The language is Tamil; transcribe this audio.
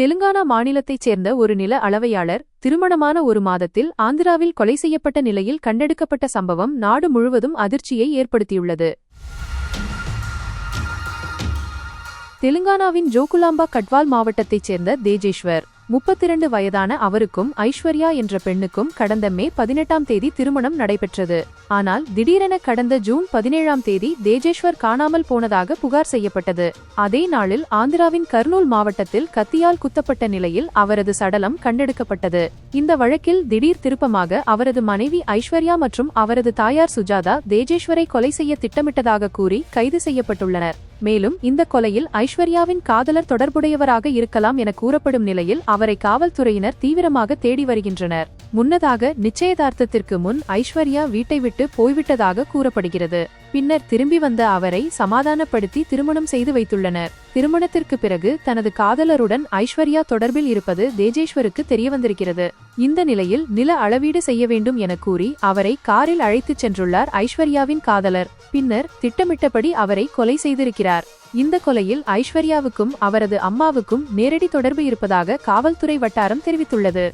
தெலுங்கானா மாநிலத்தைச் சேர்ந்த ஒரு நில அளவையாளர் திருமணமான ஒரு மாதத்தில் ஆந்திராவில் கொலை செய்யப்பட்ட நிலையில் கண்டெடுக்கப்பட்ட சம்பவம் நாடு முழுவதும் அதிர்ச்சியை ஏற்படுத்தியுள்ளது. தெலுங்கானாவின் ஜோகுலாம்பா கட்வால் மாவட்டத்தைச் சேர்ந்த தேஜேஸ்வர் முப்பத்திரண்டு வயதான அவருக்கும் ஐஸ்வர்யா என்ற பெண்ணுக்கும் கடந்த மே பதினெட்டாம் தேதி திருமணம் நடைபெற்றது. ஆனால் திடீரென கடந்த ஜூன் பதினேழாம் தேதி தேஜேஸ்வர் காணாமல் போனதாக புகார் செய்யப்பட்டது. அதே நாளில் ஆந்திராவின் கர்னூல் மாவட்டத்தில் கத்தியால் குத்தப்பட்ட நிலையில் அவரது சடலம் கண்டெடுக்கப்பட்டது. இந்த வழக்கில் திடீர் திருப்பமாக அவரது மனைவி ஐஸ்வர்யா மற்றும் அவரது தாயார் சுஜாதா தேஜேஸ்வரை கொலை செய்ய திட்டமிட்டதாக கூறி கைது செய்யப்பட்டுள்ளனர். மேலும் இந்த கொலையில் ஐஸ்வர்யாவின் காதலர் தொடர்புடையவராக இருக்கலாம் என கூறப்படும் நிலையில் அவரை காவல்துறையினர் தீவிரமாக தேடி வருகின்றனர். முன்னதாக நிச்சயதார்த்தத்திற்கு முன் ஐஸ்வர்யா வீட்டை விட்டு போய்விட்டதாக கூறப்படுகிறது. பின்னர் திரும்பி வந்த அவரை சமாதானப்படுத்தி திருமணம் செய்து வைத்துள்ளனர். திருமணத்திற்கு பிறகு தனது காதலருடன் ஐஸ்வர்யா தொடர்பில் இருப்பது தேஜேஸ்வருக்கு தெரியவந்திருக்கிறது. இந்த நிலையில் நில அளவீடு செய்ய வேண்டும் என கூறி அவரை காரில் அழைத்துச் சென்றுள்ளார் ஐஸ்வர்யாவின் காதலர். பின்னர் திட்டமிட்டபடி அவரை கொலை செய்திருக்கிறார். இந்த கொலையில் ஐஸ்வர்யாவுக்கும் அவரது அம்மாவுக்கும் நேரடி தொடர்பு இருப்பதாக காவல்துறை வட்டாரம் தெரிவித்துள்ளது.